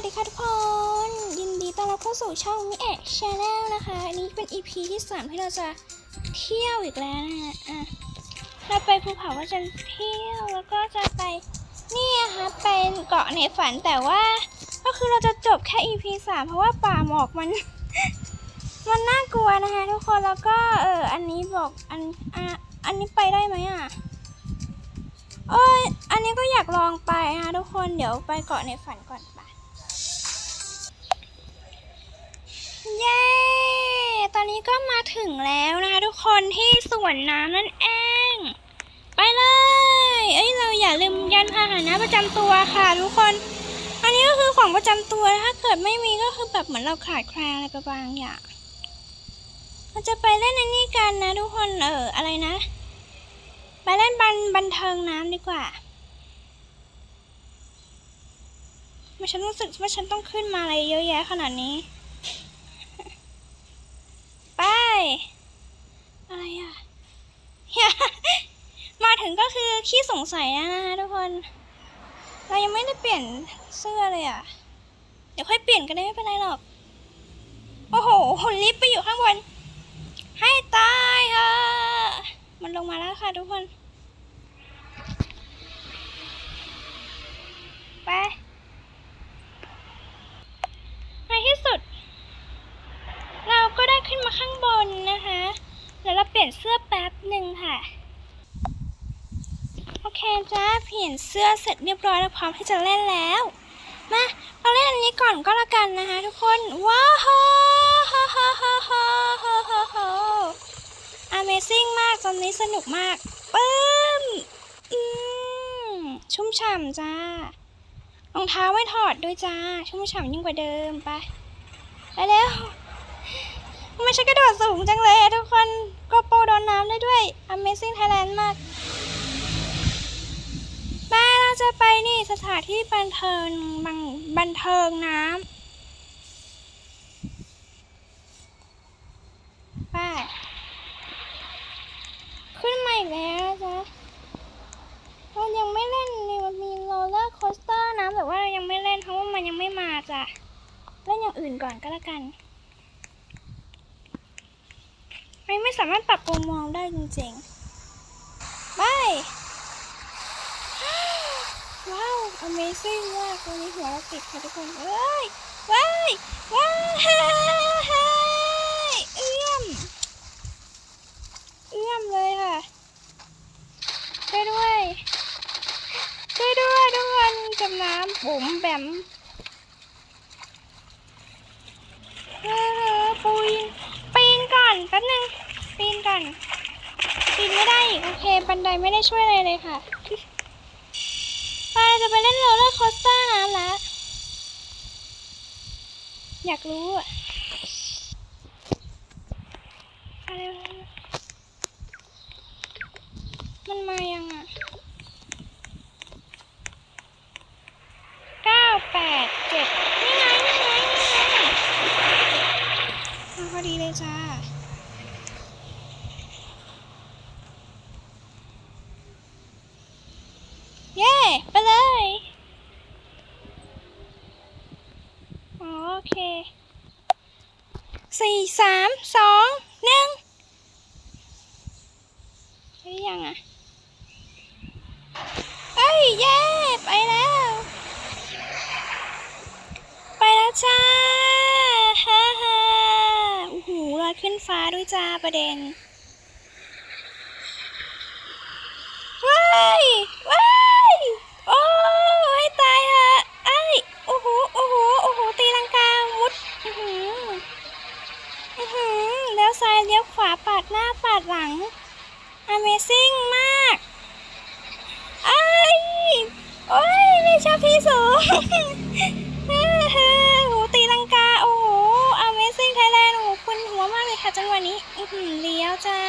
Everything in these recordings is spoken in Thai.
วัสดีค่ะทุกคน ยินดีต้อนรับเข้าสู่ช่องมิเอะชาแนลนะคะ อันนี้เป็น EP ที่สามที่เราจะเที่ยวอีกแล้วนะฮะอะเราไปภูเขาว่าจะเที่ยวแล้วก็จะไปนี่นะคะเป็นเกาะในฝันแต่ว่าก็คือเราจะจบแค่ EP สามเพราะว่าป่าหมอกมัน มันน่ากลัวนะคะทุกคนแล้วก็เอออันนี้บอกอันอะอันนี้ไปได้ไหมอะเอ้ยอันนี้ก็อยากลองไปนะคะทุกคนเดี๋ยวไปเกาะในฝันก่อนไป เย้ ตอนนี้ก็มาถึงแล้วนะคะทุกคนที่สวนน้ำนั่นเอง ไปเลย เอ้ยเราอย่าลืมยันพาหนะประจำตัวค่ะทุกคน อันนี้ก็คือของประจำตัวถ้าเกิดไม่มีก็คือแบบเหมือนเราขาดแคลนอะไรบางอย่างเราจะไปเล่นในนี่กันนะทุกคนเอออะไรนะ ไปเล่นบันบันเทิงน้ำดีกว่าไม่ฉันรู้สึกว่าฉันต้องขึ้นมาอะไรเยอะแยะขนาดนี้ ไป อะไรอะ มาถึงก็คือขี้สงสัยนะคะทุกคน เรายังไม่ได้เปลี่ยนเสื้อเลยอะ เดี๋ยวค่อยเปลี่ยนกันได้ไม่เป็นไรหรอก โอ้โหลิฟต์ไปอยู่ข้างบน ให้ตายค่ะ มันลงมาแล้วค่ะทุกคน ไป ในที่สุด เราก็ได้ขึ้นมาข้างบนนะคะเดี๋ยวเราเป ลี่ยนเสื้อแป๊บหนึ่งค่ะ โอเคจ้าเปลี่ยนเสื้อเสร็จเรียบร้อยแล้วพร้อมที่จะเล่นแล้ว มาเราเล่นอันนี้ก่อนก็แล้วกันนะคะทุกคน ว้าวฮ่าฮ่าฮ่าฮ่าฮ่าฮ่าฮ่า Amazing มากตอนนี้สนุกมากปึ้มอืมชุ่มฉ่ำจ้ารองเท้าไม่ถอดด้วยจ้า ชุ่มฉ่ำยิ่งกว่าเดิมไปไปแล้ว ไมฉันกระโดดสูงจังเลยทุกคนก็โปรโดนน้ำได้ด้วย Amazing Thailand มากไปเราจะไปนี่สถานที่บันเทิงบังบันเทิงน้ำไปขึ้นมาอีกแล้วจ๊ะเรายังไม่เล่นนี่มันมีโรลเลอร์โคสเตอร์นะแต่ว่าเรายังไม่เล่นเพราะว่ามันยังไม่มาจ้ะเล่นอย่างอื่นก่อนก็แล้วกัน ไม่ไม่สามารถปรับมุมมองได้จริงๆไปว้าว Amazing มากตัวนี้หัวเราติดค่ะทุกคนเอ้ยว้ายว้ายเอื้อมเอื้อมเลยค่ะช่วยด้วยช่วยด้วยทุกคนจมน้ำบุ๋มแบมเออปุยนปีนก่อนแป๊บนึง ปีนก่ อนปีนไม่ได้อีกโอเค บันไดไม่ได้ช่วยอะไรเลยค่ะปเราจะไปเล่นโรลเลอร์คอสเตอร์น้ำแล้วอยากรู้อะอะไรมันมายังไงเก้าแปดเจ็ดนี่ไงนี่ไงนี่ไงมาพอดีเลยจ้า เย้ ไปเลย อ๋อโอเค สี่สามสองหนึ่ง ใช่ยังอะ เย้ไปแล้ว ไปแล้วจ้าฮ่าฮ่าโอ้โหลอยขึ้นฟ้าด้วยจ้าประเด็นว้ายว้ายโอ้ให้ตายฮะไอ้โอ้โหโอ้โหโอ้โหตีลังกามุดอือหืออือหือแล้วซ้ายเลี้ยวขวาปาดหน้าปาดหลัง Amazing มากไอ้ยโอ้ยไม่ ชอบที่สูงโอ้โหตีลังกา โอ้โห Amazing Thailand โอ้โหคุณหัวมากเลยค่ะจังหวะนี้ อืเลี้ยวจ้า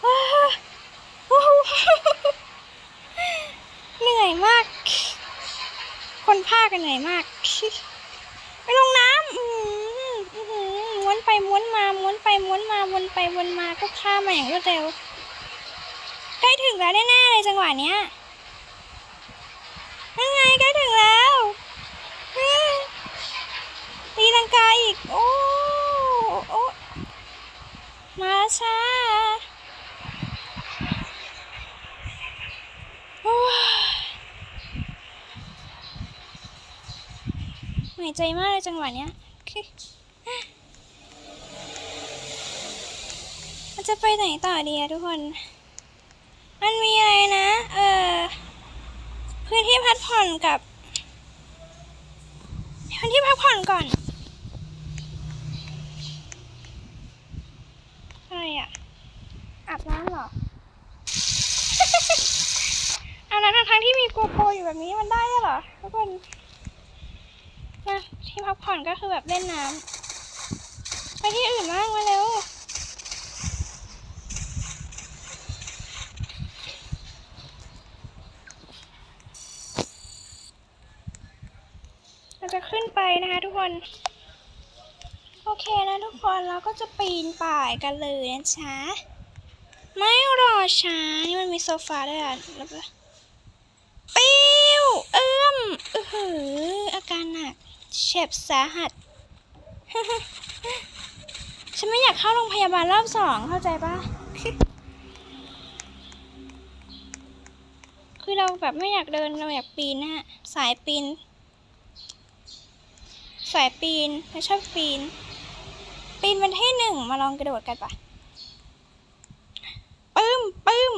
โอ้โหเหนื่อยมาก คนภาคกันเหนื่อยมาก ไปลงน้ำม้วนไปม้วนมาม้วนไปม้วนมาวนไปวนมาก็ข้ามมาอย่างรวดเร็ว ใกล้ถึงแล้วแน่ๆเลยจังหวะเนี้ย กาอีก โอ้โอ้มาช้าโอ้หายใจมากเลยจังหวะเนี้ย มันจะไปไหนต่อดีอะทุกคน มันมีอะไรนะ เออพื้นที่พักผ่อนกับพื้นที่พักผ่อนก่อน อะไรอะอาบน้ำเหรออาบน้ำทั้งๆที่มีโกโปรอยู่แบบนี้มันได้ด้วยเหรอทุกคนนะที่พักผ่อนก็คือแบบเล่นน้ำไปที่อื่นบ้างมาเร็วเราจะขึ้นไปนะคะทุกคน โอเคนะทุกคนเราก็จะปีนป่ายกันเลยนะจ๊ะไม่รอช้านี่มันมีโซฟาด้วยอะแล้วก็ปิ้วเอื้อมอือหืออาการหนักเจ็บสาหัสฉันไม่อยากเข้าโรงพยาบาลรอบสองเข้าใจปะคือเราแบบไม่อยากเดินเราอยากปีนนะฮะสายปีน สายปีนไม่ชอบปีน ปีนเป็นที่หนึ่งมาลองกระโดดกันปะปึ้มปึ้ม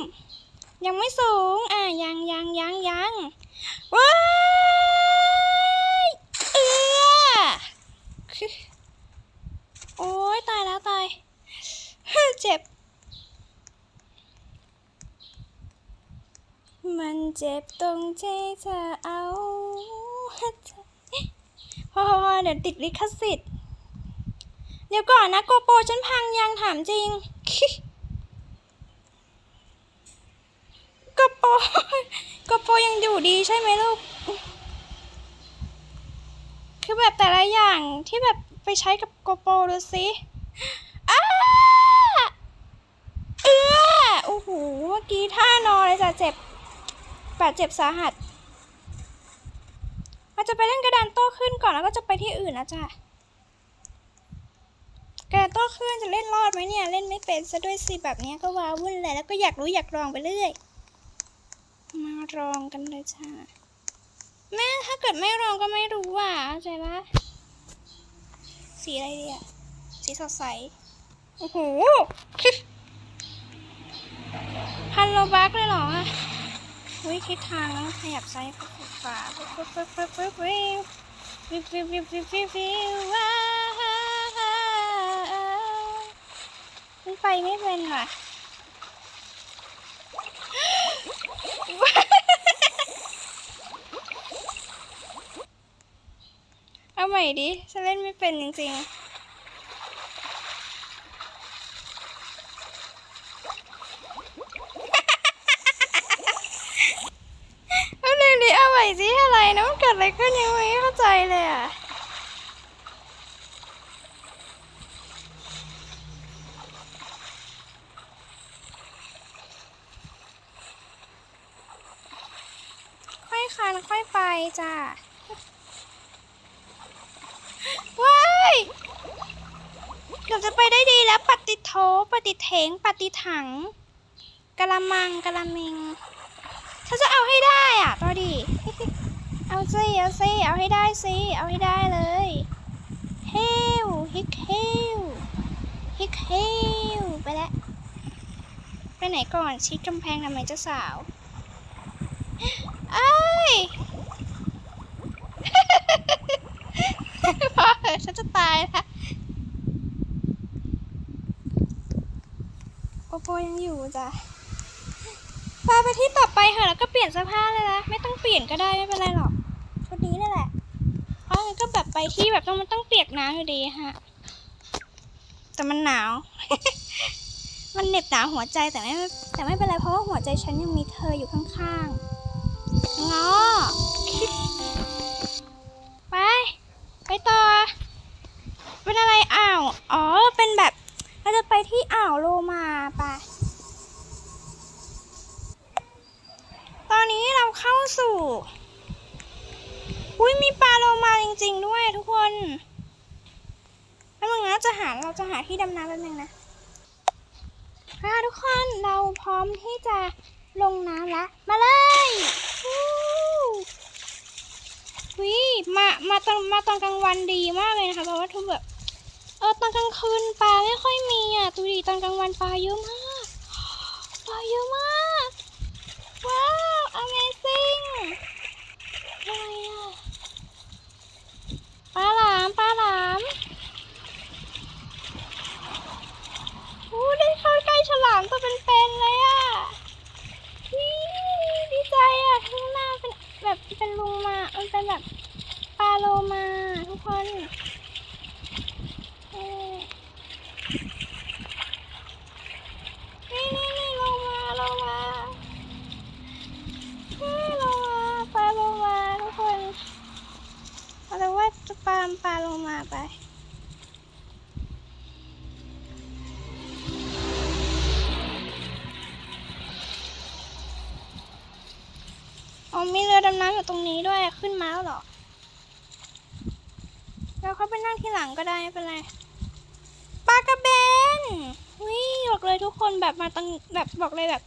ยังไม่สูง อะยังยังยังยังว้ายเอือโอ้ยตายแล้วตายเจ็บ มันเจ็บตรงที่เธอเอาพอพอเดี๋ยวติดลิขสิทธิ์ ดี๋ยวก่อนนะโกโปรฉันพังยังถามจริงโกโปรโกโปรยังอยู่ดีใช่ไหมลูก คือแบบแต่ละอย่างที่แบบไปใช้กับโกโปรดูสิอ้าเอื้อโอ้โหเมื่อกี้ท่านอนเลยจ้ะเจ็บบาดเจ็บสาหัสอาจจะไปเล่นกระดานโต้ขึ้นก่อนแล้วก็จะไปที่อื่นนะจ๊ะ กระดานโต้ขึ้นจะเล่นรอดไหมเนี่ย เล่นไม่เป็นซะด้วยสิแบบนี้ก็ว้าวุ่นเลยแล้วก็อยากรู้อยากลองไปเรื่อย มาลองกันเลยจ้ะแม่ถ้าเกิดไม่ลองก็ไม่รู้อะเข้าใจปะสีอะไรดีอะสีสดใส โอ้โหพันโลบักเลยเหรออุ้ยทิศทางแล้วขยับซ้ายขยับขวาปึ๊บปึ๊บปึ๊บปึ๊บปึ๊บวิววิววิววิววิววิววิวว้าว ไปไม่เป็นว่ะเอาใหม่ดิ ฉันเล่นไม่เป็นจริงๆเอาหนึ่งดิเอาใหม่สิอะไรนะมันเกิดอะไรขึ้นยังไม่เข้าใจเลยอะ ค่อยคันค่อยไปจ้ะ ว้ายเกือบ จะไปได้ดีแล้ว ปฏิโทปฏิเถง ปฏิถังกะละมังกะละมิงฉันจะเอาให้ได้อะตัวดี เอาสิเอาสิเอาให้ได้สิเอาให้ได้เลยเฮวฮิกเฮวฮิกเฮวไปแล้วไปไหนก่อนชิดกำแพงทำไมเจ้าสาวเอ้ยพอเถอะฉันจะตายละโอโป ยังอยู่จ้ะพาไปที่ต่อไปเถอะแล้วก็เปลี่ยนเสื้อผ้าเลยนะไม่ต้องเปลี่ยนก็ได้ไม่เป็นไรหรอกชุดนี้นี่นแหละเพราะงั้นก็แบบไปที่แบบต้องมันต้องเปียกน้ำอยู่ดีฮะแต่มันหนาว มันเหน็บหนาวหัวใจแต่ไม่แต่ไม่เป็นไรเพราะว่าหัวใจฉันยังมีเธออยู่ข้างๆงอไป ไปต่อเป็นอะไรอ่าว อ๋อ เป็นแบบ เราจะไปที่อ่าวโลมาไปะตอนนี้เราเข้าสู่ อุ้ยมีปลาโลมาจริง ๆ ด้วยทุกคนแล้วมึงนะจะหาเราจะหาที่ดำน้ำแป๊บนึงนะค่ะทุกคนเราพร้อมที่จะลงน้ำแล้ว มาเลยวิมา มาตอน มาตอนกลางวันดีมากเลยนะคะ เพราะว่าทุกแบบ ออตอนกลางคืนปลาไม่ค่อยมีอะดูดิตอนกลางวันปลาเยอะมากปลาเยอะมาก ว้าว amazing อะไรอะปลาหลามปลาหลามโอ้ได้เข้าใกล้ฉลามตัวเป็นๆเลยอะดีใจอะข้างหน้าเป็นแบบเป็นลุงมามันเป็นแบบปลาโลมาทุกคนเออนี่นี่นี่โลมาโลมาเฮ้ยโลมาปลาโลมาทุกคนเอาแต่ว่าจะ ปลาลาโลมาไปอ๋อมีเรือดำน้ำอยู่ตรงนี้ด้วยขึ้นมาแล้วหรอ เราเข้าไปนั่งที่หลังก็ได้ไม่เป็นไรปลากระเบนวิบอกเลยทุกคนแบบมาตอนแบบบอกเลยแบบ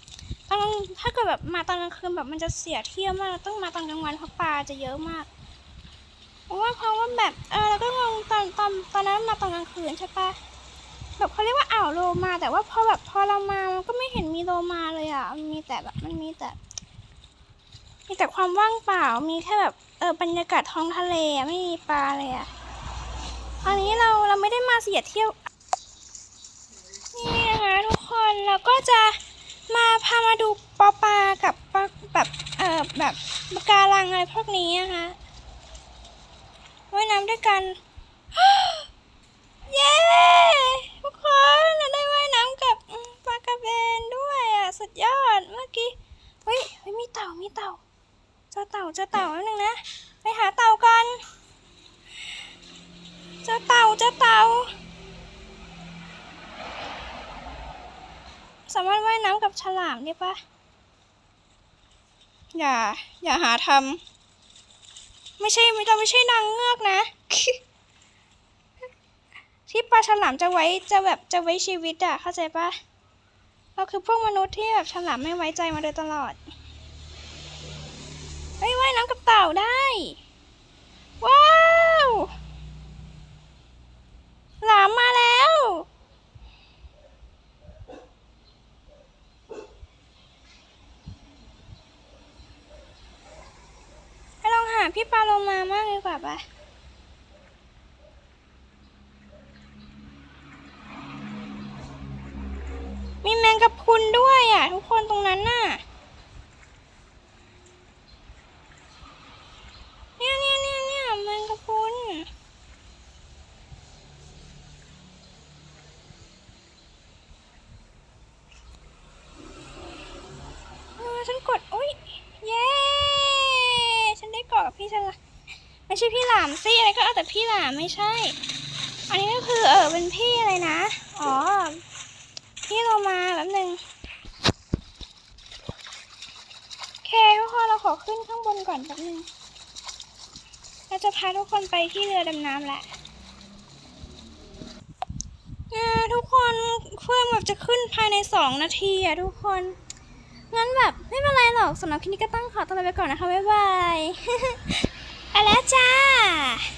ตอนถ้าเกิดแบบมาตอนกลางคืนแบบมันจะเสียเที่ยวมาก ต้องมาตอนกลางวันเพราะปลาจะเยอะมาก เพราะว่าเพราะว่าแบบเออเราก็งงตอนตอนตอนนั้นมาตอนกลางคืนใช่ปะแบบเขาเรียกว่าอ่าวโลมา แต่ว่าพอแบบพอเรามามันก็ไม่เห็นมีโลมาเลยอะมันมีแต่แบบมันมีแต่ มีแต่ความว่างเปล่ามีแค่แบบเออบรรยากาศท้องทะเลไม่มีปลาเลยอะอันนี้เราเราไม่ได้มาเสียเที่ยว นี่นะคะทุกคนเราก็จะมาพามาดูปอปลากับปลาแบบเออแบบปะการังอะไรพวกนี้นะคะ ว่ายน้ำด้วยกัน เย้ทุกคนเราได้ว่ายน้ำกับปลากระเบนด้วยอะ สุดยอด เมื่อกี้ เฮ้ยเฮ้ยมีเต่า มีเต่าเจอเต่าเจอเต่าแล้วนึงนะ ไปหาเต่ากันเจอเต่าเจอเต่า สามารถว่ายน้ำกับฉลามได้ปะอย่า อย่าหาทำ ไม่ใช่ไม่เราไม่ใช่นางเงือกนะ ที่ปลาฉลามจะไว้จะแบบจะไว้ชีวิตอะเข้าใจปะเราคือพวกมนุษย์ที่แบบฉลามไม่ไว้ใจมาโดยตลอดเฮ้ยว่ายน้ำกับเต่าได้ ว้าวหลามมาแล้ว ไปลองหาามามากดีกว่าปะมีแมงกะพรุนด้วยอะ ทุกคนตรงนั้นน่ะ เนี่ยเนี่ยเนี่ยเนี่ยแมงกะพรุนเออฉันกด อุ้ย เย้ ฉันได้เกาะกับพี่ฉันละไม่ ใช่พี่หลามสิอะไรก็เอาแต่พี่หลามไม่ใช่ อันนี้ก็คือเออเป็นพี่อะไรนะ อ๋อ พี่เรามาแป๊บนึงโอเคทุกคนเราขอขึ้นข้างบนก่อนแป๊บนึงเราจะพาทุกคนไปที่เรือดำน้ำแหละทุกคนเพื่อนแบบจะขึ้นภายในสองนาทีอะทุกคนงั้นแบบไม่เป็นไรหรอกสำหรับคลิปนี้ก็ต้องขอตัวลาไปก่อนนะคะ บ๊ายบาย 家。